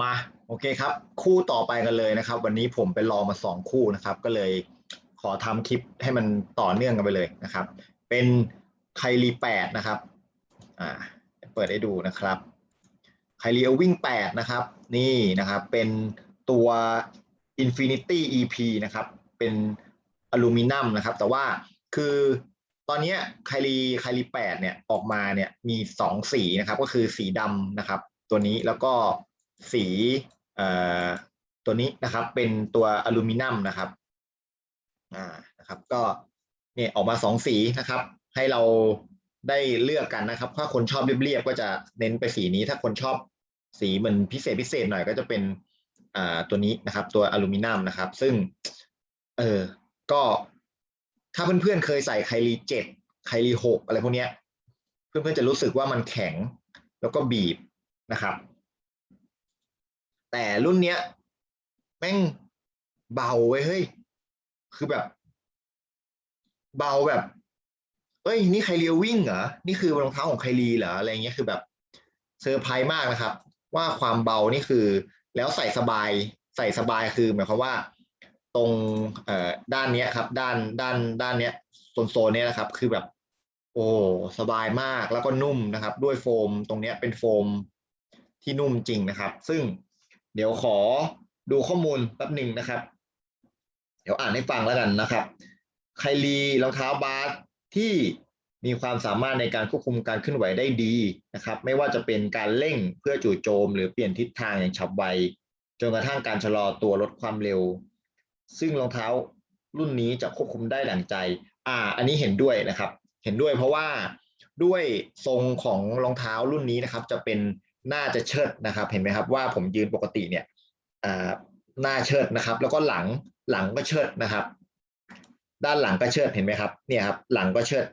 มาโอเคครับ คู่ต่อไปกันเลยนะครับ วันนี้ผมไปลองมาสองคู่นะครับ ก็เลยขอทำคลิปให้มันต่อเนื่องกันไปเลยนะครับ เป็นไคลีแปดนะครับอ่าเปิดให้ดูนะครับไคลีเอวิ่งแปดนะครับ นี่นะครับเป็นตัว Infinity EP นะครับ เป็นอลูมิเนียมนะครับ แต่ว่าคือตอนนี้ไคลีไคลีแปดเนี่ยออกมาเนี่ยมีสองสีนะครับ ก็คือสีดำนะครับ ตัวนี้แล้วก็ สีตัวนี้นะครับ เป็นตัวอลูมิเนียมนะครับอ่านะครับ ก็เนี่ยออกมาสองสีนะครับ ให้เราได้เลือกกันนะครับ ถ้าคนชอบเรียบๆก็จะเน้นไปสีนี้ ถ้าคนชอบสีมันพิเศษพิเศษหน่อยก็จะเป็นอ่าตัวนี้นะครับ ตัวอลูมิเนียมนะครับ ซึ่งเออก็ถ้าเพื่อนๆเคยใส่ไคลีเจ็ดไคลีหกอะไรพวกเนี้ย เพื่อนๆจะรู้สึกว่ามันแข็งแล้วก็บีบนะครับ แต่รุ่นเนี้ยแม่งเบาเว้ยเฮ้ย คือแบบ เบาแบบ เอ้ย นี่ไครเลีวิ่งเหรอ นี่คือรองเท้าของไครลีเหรออะไรเงี้ยคือแบบเซอร์ไพรส์มากนะครับ ว่าความเบานี่คือ แล้วใส่สบายใส่สบายคือหมายความว่า ตรงเอ่อด้านเนี้ยครับ ด้านด้านด้านเนี้ยโซนโซนเนี้ยนะครับ คือแบบ โอ้สบายมากแล้วก็นุ่มนะครับ ด้วยโฟมตรงเนี้ยเป็นโฟมที่นุ่มจริงนะครับ ซึ่ง เดี๋ยวขอดูข้อมูลแป๊บหนึ่งนะครับ เดี๋ยวอ่านให้ฟังแล้วกันนะครับ ไคลีรองเท้าบาสที่มีความสามารถในการควบคุมการเคลื่อนไหวได้ดีนะครับ ไม่ว่าจะเป็นการเร่งเพื่อจู่โจม หรือเปลี่ยนทิศทางอย่างฉับไวจนกระทั่งการชะลอตัวลดความเร็ว ซึ่งรองเท้ารุ่นนี้จะควบคุมได้ดั่งใจ อ่า อันนี้เห็นด้วยนะครับ เห็นด้วยเพราะว่าด้วยทรงของรองเท้ารุ่นนี้นะครับ จะเป็น น้าจะเชิดนะครับ เห็นไหมครับว่าผมยืนปกติเนี่ยอ่าหน้าเชิดนะครับ แล้วก็หลังหลังก็เชิดนะครับ ด้านหลังก็เชิดเห็นไหมครับเนี่ยครับหลังก็เชิด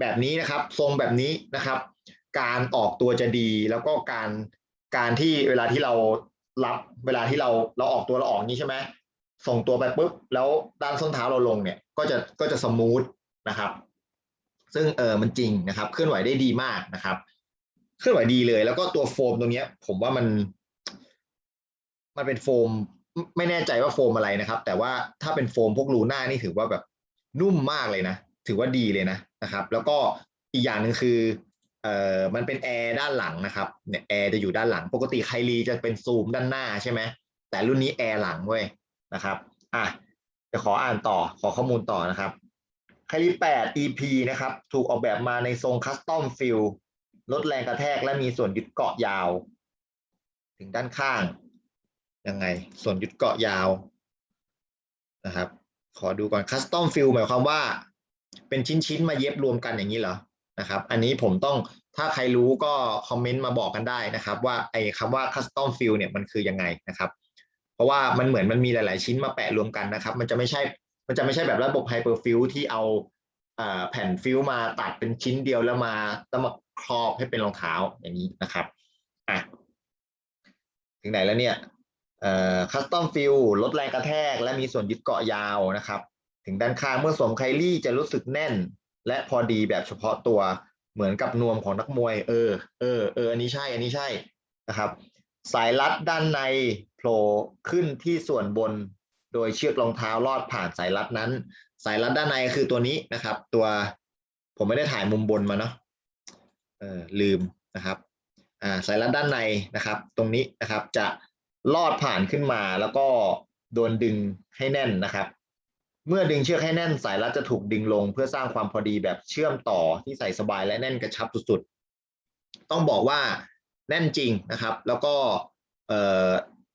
แบบนี้นะครับ ทรงแบบนี้นะครับ การออกตัวจะดีแล้วก็การการที่เวลาที่เรารับเวลาที่เราเราออกตัวเราออกนี้ใช่ไหมส่งตัวไปปุ๊บแล้วด้านส้นเท้าเราลงเนี่ยก็จะก็จะสมูทนะครับ ซึ่งเออมันจริงนะครับ เคลื่อนไหวได้ดีมากนะครับ เคลื่อนไหวดีเลย แล้วก็ตัวโฟมตรงเนี้ย ผมว่ามัน มันเป็นโฟม ไม่แน่ใจว่าโฟมอะไรนะครับ แต่ว่าถ้าเป็นโฟมพวกลูน่านี่ถือว่าแบบนุ่มมากเลยนะ ถือว่าดีเลยนะนะครับ แล้วก็อีกอย่างหนึ่งคือเอ่อมันเป็นแอร์ด้านหลังนะครับเนี่ยแอร์จะอยู่ด้านหลัง ปกติไคลีจะเป็นซูมด้านหน้าใช่ไหมแต่รุ่นนี้แอร์หลังเว้ยนะครับอะจะขออ่านต่อขอข้อมูลต่อนะครับไคลี8 EP นะครับ ถูกออกแบบมาในทรงคัสตอมฟิล ลดแรงกระแทกและมีส่วนยึดเกาะยาว ถึงด้านข้างยังไง ส่วนยึดเกาะยาวนะครับ ขอดูก่อนคัสตอมฟิลหมายความว่า เป็นชิ้นๆมาเย็บรวมกันอย่างนี้เหรอนะครับ อันนี้ผมต้องถ้าใครรู้ก็คอมเมนต์มาบอกกันได้นะครับ ว่าไอ้คำว่าคัสตอมฟิลเนี่ยมันคือยังไงนะครับ เพราะว่ามันเหมือนมันมีหลาย ๆ ชิ้นมาแปะรวมกันนะครับ มันจะไม่ใช่มันจะไม่ใช่แบบระบบไฮเปอร์ฟิลที่เอาแผ่นฟิลมาตัดเป็นชิ้นเดียวแล้วมาแล้วมา ครอบให้เป็นรองเท้าอย่างนี้นะครับอะถึงไหนแล้วเนี่ยคัสตอมฟิลลดแรงกระแทก และมีส่วนยึดเกาะยาวนะครับ ถึงด้านข้างเมื่อสวมไคลี่จะรู้สึกแน่น และพอดีแบบเฉพาะตัวเหมือนกับนวมของนักมวย เออเออเอออันนี้ใช่อันนี้ใช่นะครับ สายรัดด้านในโผล่ขึ้นที่ส่วนบน โดยเชือกรองเท้าลอดผ่านสายรัดนั้น สายรัดด้านในคือตัวนี้นะครับ ตัวผมไม่ได้ถ่ายมุมบนมาเนาะ เออลืมนะครับอ่าสายรัดด้านในนะครับ ตรงนี้นะครับจะลอดผ่านขึ้นมาแล้วก็โดนดึงให้แน่นนะครับ เมื่อดึงเชือกให้แน่นสายรัดจะถูกดึงลง เพื่อสร้างความพอดีแบบเชื่อมต่อที่ใส่สบายและแน่นกระชับสุดๆ ต้องบอกว่าแน่นจริงนะครับ แล้วก็เอ่อ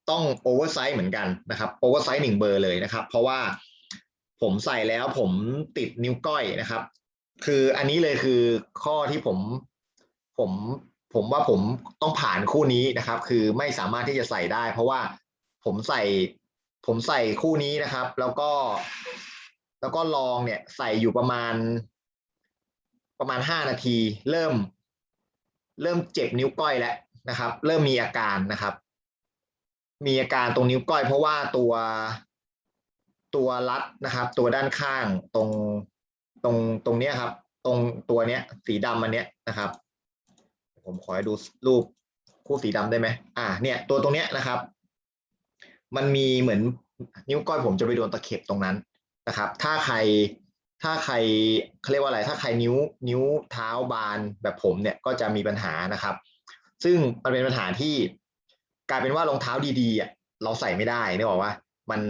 ต้องโอเวอร์ไซส์เหมือนกันนะครับโอเวอร์ไซส์หนึ่งเบอร์เลยนะครับ เพราะว่าผมใส่แล้วผมติดนิ้วก้อยนะครับ คืออันนี้เลยคือข้อที่ผม ผมผมว่าผมต้องผ่านคู่นี้นะครับ คือไม่สามารถที่จะใส่ได้ เพราะว่าผมใส่ ผมใส่คู่นี้นะครับ แล้วก็ แล้วก็ลองเนี่ยใส่อยู่ประมาณ ประมาณห้านาที เริ่ม เริ่มเจ็บนิ้วก้อยแล้วนะครับ เริ่มมีอาการนะครับ มีอาการตรงนิ้วก้อยเพราะว่าตัวตัวรัดนะครับ ตัวด้านข้างตรงตรงตรงเนี้ยครับ ตรงตัวเนี้ย สีดำอันเนี้ยนะครับ ผมขอให้ดูรูปคู่สีดำได้ไหมอ่า เนี่ย ตัวตรงเนี้ยนะครับ มันมีเหมือนนิ้วก้อยผมจะไปโดนตะเข็บตรงนั้นนะครับ ถ้าใครถ้าใครเขาเรียกว่าอะไร ถ้าใครนิ้วนิ้วเท้าบานแบบผมเนี่ยก็จะมีปัญหานะครับ ซึ่งมันเป็นปัญหาที่กลายเป็นว่ารองเท้าดีๆอะเราใส่ไม่ได้นึกออกว่ามัน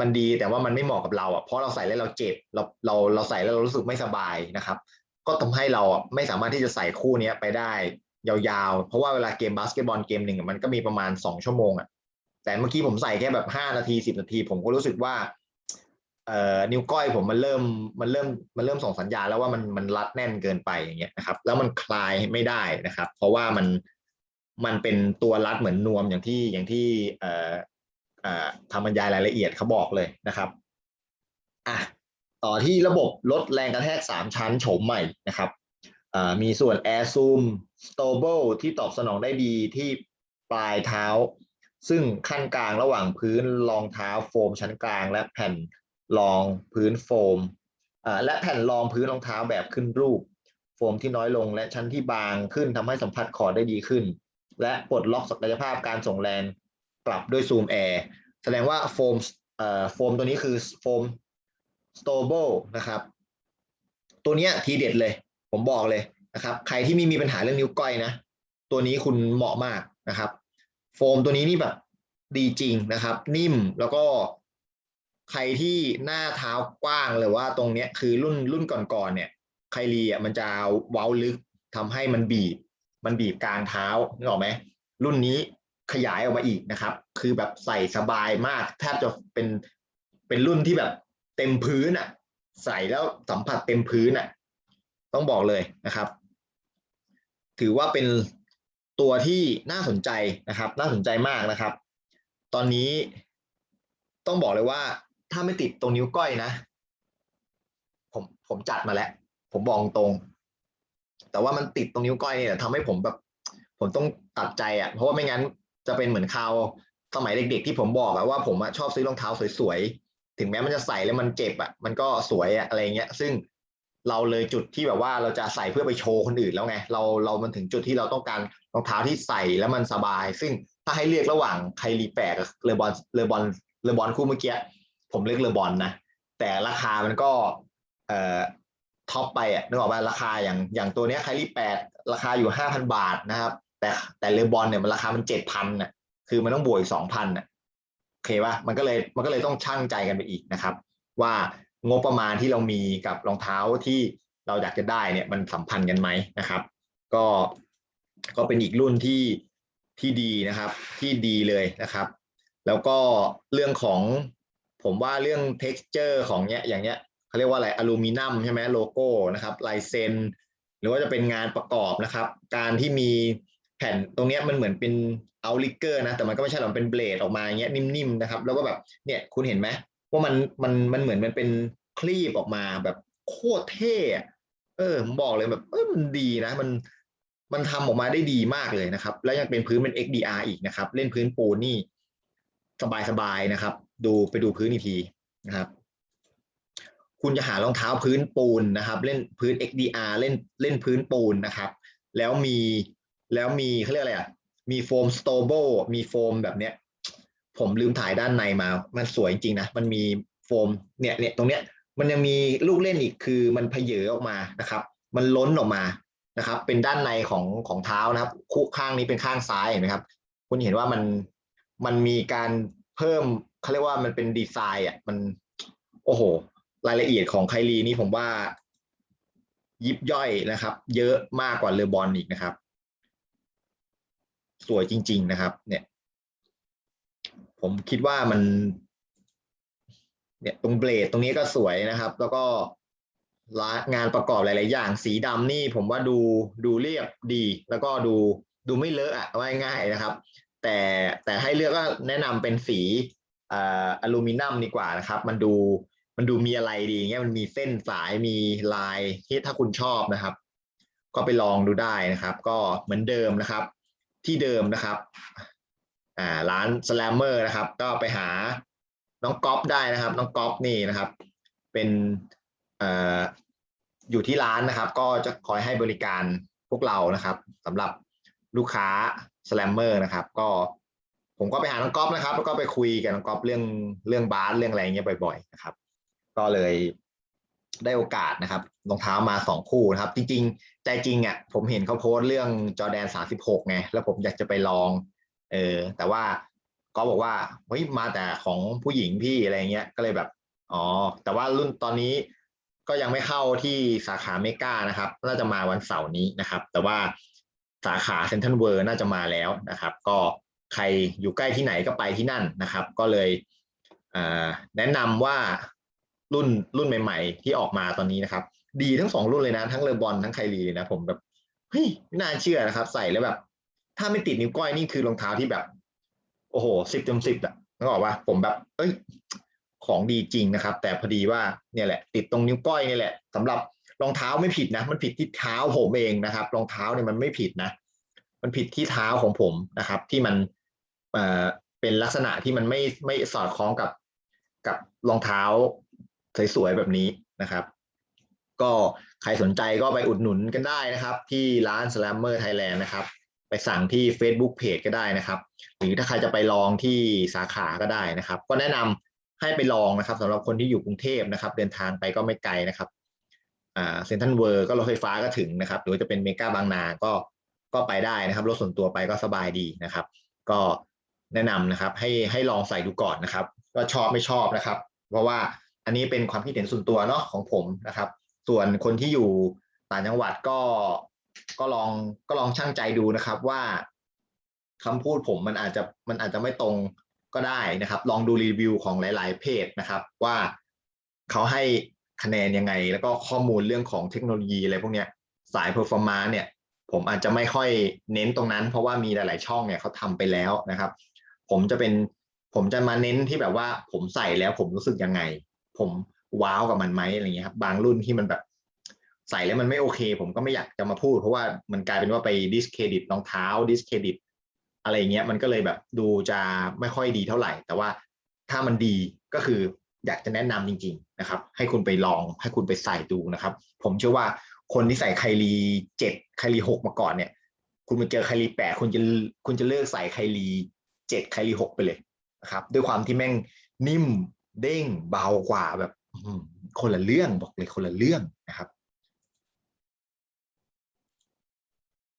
มันดีแต่ว่ามันไม่เหมาะกับเราอะเพราะเราใส่แล้วเราเจ็บเราเราเราใส่แล้วเรารู้สึกไม่สบายนะครับ ก็ทำให้เราไม่สามารถที่จะใส่คู่เนี้ยไปได้ ยาวๆ เพราะว่าเวลาเกมบาสเกตบอลเกมหนึ่งมันก็มีประมาณสองชั่วโมงอะ แต่เมื่อกี้ผมใส่แค่แบบห้านาทีสิบนาที ผมก็รู้สึกว่าเอ่อนิ้วก้อยผมมันเริ่มมันเริ่มมันเริ่มส่งสัญญาณแล้วว่ามันมันรัดแน่นเกินไปอย่างเงี้ยนะครับ แล้วมันคลายไม่ได้นะครับ เพราะว่ามันมันเป็นตัวรัดเหมือนนวมอย่างที่อย่างที่เอ่อเอ่อทำบรรยายรายละเอียดเขาบอกเลยนะครับอะต่อที่ระบบลดแรงกระแทกสามชั้นโฉมใหม่นะครับ มีส่วน Air Zoom Stable ที่ตอบสนองได้ดีที่ปลายเท้า ซึ่งขั้นกลางระหว่างพื้นรองเท้าโฟมชั้นกลาง และแผ่นรองพื้นโฟมและแผ่นรองพื้นรองเท้าแบบขึ้นรูป โฟมที่น้อยลงและชั้นที่บางขึ้นทำให้สัมผัสคอได้ดีขึ้น และปลดล็อกศักยภาพการส่งแรงกลับด้วยซูมแอร์แสดงว่าโฟมโฟมตัวนี้คือโฟม Stable นะครับ ตัวนี้ทีเด็ดเลย ผมบอกเลยนะครับ ใครที่ไม่มีปัญหาเรื่องนิ้วก้อยนะ ตัวนี้คุณเหมาะมากนะครับ โฟมตัวนี้นี่แบบดีจริงนะครับ นิ่มแล้วก็ใครที่หน้าเท้ากว้างเลยว่าตรงเนี้ยคือรุ่นรุ่นก่อนๆเนี่ยไคลีอะมันจะเว้าลึกทำให้มันบีบ มันบีบกลางเท้านึกออกไหมรุ่นนี้ขยายออกมาอีกนะครับ คือแบบใส่สบายมากแทบจะเป็นเป็นรุ่นที่แบบเต็มพื้นอะ ใส่แล้วสัมผัสเต็มพื้นอะ ต้องบอกเลยนะครับ ถือว่าเป็นตัวที่น่าสนใจนะครับ น่าสนใจมากนะครับ ตอนนี้ต้องบอกเลยว่าถ้าไม่ติดตรงนิ้วก้อยนะ ผมผมจัดมาแล้ว ผมบอกตรง แต่ว่ามันติดตรงนิ้วก้อยเนี่ยทำให้ผมแบบ ผมต้องตัดใจอะเพราะว่าไม่งั้นจะเป็นเหมือนคราวสมัยเด็กๆที่ผมบอกอะว่าผมอะชอบซื้อรองเท้าสวยๆ ถึงแม้มันจะใส่แล้วมันเจ็บอะมันก็สวยอะอะไรเงี้ย ซึ่ง เราเลยจุดที่แบบว่าเราจะใส่เพื่อไปโชว์คนอื่นแล้วไงเราเรามันถึงจุดที่เราต้องการรองเท้าที่ใส่แล้วมันสบาย ซึ่งถ้าให้เลือกระหว่างไคลีแปดกับเลบอนเลบอนเลบอนคู่เมื่อกี้ผมเลือกเลบอนนะแต่ราคามันก็เอ่อท็อปไปอะนึกออกป่ะราคาอย่างอย่างตัวเนี้ยไคลีแปดราคาอยู่ห้าพันบาทนะครับ แต่แต่เลบอนเนี่ยมันราคามันเจ็ดพันน่ะคือมันต้องบวกสองพันน่ะโอเคป่ะมันก็เลยมันก็เลยต้องชั่งใจกันไปอีกนะครับ ว่า งบประมาณที่เรามีกับรองเท้าที่เราอยากจะได้เนี่ยมันสัมพันธ์กันไหมนะครับ ก็ก็เป็นอีกรุ่นที่ที่ดีนะครับที่ดีเลยนะครับ แล้วก็เรื่องของผมว่าเรื่อง texture ของเนี้ยอย่างเนี้ยเขาเรียกว่าอะไรอลูมิเนียมใช่ไหมโลโก้นะครับลายเซ็นหรือว่าจะเป็นงานประกอบนะครับ การที่มีแผ่นตรงเนี้ยมันเหมือนเป็นเอาลิเกอร์นะแต่มันก็ไม่ใช่หรอกเป็นเบลดออกมาอย่างเงี้ยนิ่มๆนะครับ แล้วก็แบบเนี่ยคุณเห็นไหม ว่ามันมันมันเหมือนมันเป็นคลีบออกมาแบบโคตรเท่เออผมบอกเลยแบบเออมันดีนะ มันมันทำออกมาได้ดีมากเลยนะครับ แล้วยังเป็นพื้นเป็น XDR อีกนะครับ เล่นพื้นปูนนี่สบายๆนะครับ ดูไปดูพื้นอีกทีนะครับ คุณจะหารองเท้าพื้นปูนนะครับ เล่นพื้น XDR เล่นเล่นพื้นปูนนะครับ แล้วมีแล้วมีเขาเรียกอะไรอะมีโฟมสโตเบิลมีโฟมแบบเนี้ย ผมลืมถ่ายด้านในมา มันสวยจริงนะ มันมีโฟมเนี่ยเนี่ยตรงเนี้ยมันยังมีลูกเล่นอีกคือมันเพเยอออกมานะครับ มันล้นออกมานะครับ เป็นด้านในของของเท้านะครับ คู่ข้างนี้เป็นข้างซ้ายเห็นไหมครับ คุณเห็นว่ามันมันมีการเพิ่มเขาเรียกว่ามันเป็นดีไซน์อะมันโอ้โห รายละเอียดของไคลีนี่ผมว่า ยิบย่อยนะครับ เยอะมากกว่าเลอบอลอีกนะครับ สวยจริง ๆ นะครับ เนี่ย ผมคิดว่ามันเนี่ยตรงเบลดตรงนี้ก็สวยนะครับ แล้วก็งานประกอบหลาย ๆ อย่าง สีดำนี่ผมว่าดูดูเรียบดี แล้วก็ดูดูไม่เลอะอะว่าง่ายนะครับ แต่แต่ให้เลือกก็แนะนำเป็นสีอ่าอลูมิเนียมดีกว่านะครับ มันดูมันดูมีอะไรดีเงี้ยมันมีเส้นสายมีลายที่ถ้าคุณชอบนะครับ ก็ไปลองดูได้นะครับ ก็เหมือนเดิมนะครับ ที่เดิมนะครับ อ่าร้านสแลมเมอร์นะครับ ก็ไปหาน้องก๊อฟได้นะครับ น้องก๊อฟนี่นะครับ เป็นเอ่ออยู่ที่ร้านนะครับ ก็จะคอยให้บริการพวกเรานะครับสำหรับลูกค้าสแลมเมอร์นะครับ ก็ผมก็ไปหาน้องก๊อฟนะครับ แล้วก็ไปคุยกับน้องก๊อฟเรื่องเรื่องบาสเรื่องอะไรเงี้ยบ่อย ๆ นะครับ ก็เลยได้โอกาสนะครับรองเท้ามาสองคู่นะครับ จริง ๆ ใจจริงอะผมเห็นเขาโพสต์เรื่องจอแดนสาสิบหกไงแล้วผมอยากจะไปลอง เออ แต่ว่าก็บอกว่าเฮ้ยมาแต่ของผู้หญิงพี่อะไรเงี้ย ก็เลยแบบ อ๋อ แต่ว่ารุ่นตอนนี้ก็ยังไม่เข้าที่สาขาเมกานะครับ น่าจะมาวันเสาร์นี้นะครับ แต่ว่าสาขาเซนทรัลเวิร์น่าจะมาแล้วนะครับ ก็ใครอยู่ใกล้ที่ไหนก็ไปที่นั่นนะครับ ก็เลยแนะนำว่ารุ่นรุ่นใหม่ ๆ ที่ออกมาตอนนี้นะครับ ดีทั้งสองรุ่นเลยนะ ทั้งเลอบอลทั้งไคลีเลยนะ ผมแบบเฮ้ยไม่น่าเชื่อนะครับ ใส่แล้วแบบ ถ้าไม่ติดนิ้วก้อยนี่คือรองเท้าที่แบบ โอ้โหสิบเต็มสิบอะนึกออกว่าผมแบบ เอ้ย ของดีจริงนะครับ แต่พอดีว่าเนี่ยแหละ ติดตรงนิ้วก้อยนี่แหละสำหรับรองเท้าไม่ผิดนะ มันผิดที่เท้าผมเองนะครับ รองเท้าเนี่ยมันไม่ผิดนะ มันผิดที่เท้าของผมนะครับ ที่มันเอ่อเป็นลักษณะที่มันไม่ไม่สอดคล้องกับกับรองเท้าสวยๆแบบนี้นะครับ ก็ใครสนใจก็ไปอุดหนุนกันได้นะครับ ที่ร้าน Slammer Thailand นะครับ ไปสั่งที่ Facebook Page ก็ได้นะครับ หรือถ้าใครจะไปลองที่สาขาก็ได้นะครับ ก็แนะนำให้ไปลองนะครับสำหรับคนที่อยู่กรุงเทพนะครับ เดินทางไปก็ไม่ไกลนะครับเซ็นทรัลเวิร์ก็รถไฟฟ้าก็ถึงนะครับ หรือจะเป็นเมกาบางนาก็ก็ไปได้นะครับรถส่วนตัวไปก็สบายดีนะครับ ก็แนะนำนะครับ ให้ให้ลองใส่ดูก่อนนะครับว่าชอบไม่ชอบนะครับ เพราะว่าอันนี้เป็นความคิดเห็นส่วนตัวเนาะของผมนะครับ ส่วนคนที่อยู่ต่างจังหวัดก็ ก็ลองก็ลองชั่งใจดูนะครับว่าคำพูดผมมันอาจจะมันอาจจะไม่ตรงก็ได้นะครับ ลองดูรีวิวของหลาย ๆ เพจนะครับ ว่าเขาให้คะแนนยังไง แล้วก็ข้อมูลเรื่องของเทคโนโลยีอะไรพวกเนี้ยสายเพอร์ฟอร์มานเนี่ย ผมอาจจะไม่ค่อยเน้นตรงนั้น เพราะว่ามีหลาย ๆ ช่องเนี่ยเขาทำไปแล้วนะครับ ผมจะเป็นผมจะมาเน้นที่แบบว่าผมใส่แล้วผมรู้สึกยังไง ผมว้าวกับมันไหมอะไรเงี้ยครับบางรุ่นที่มันแบบ ใส่แล้วมันไม่โอเค ผมก็ไม่อยากจะมาพูด เพราะว่ามันกลายเป็นว่าไปดิสเครดิตรองเท้าดิสเครดิตอะไรเงี้ยมันก็เลยแบบดูจะไม่ค่อยดีเท่าไหร่ แต่ว่าถ้ามันดีก็คืออยากจะแนะนำจริง ๆนะครับ ให้คุณไปลองให้คุณไปใส่ดูนะครับ ผมเชื่อว่าคนที่ใส่ไคลีเจ็ดไคลีหกมาก่อนเนี่ย คุณมาเจอไคลีแปดคุณจะคุณจะเลิกใส่ไคลีเจ็ดไคลีหกไปเลยนะครับ ด้วยความที่แม่งนิ่มเด้งเบากว่าแบบคนละเรื่องบอกเลยคนละเรื่อง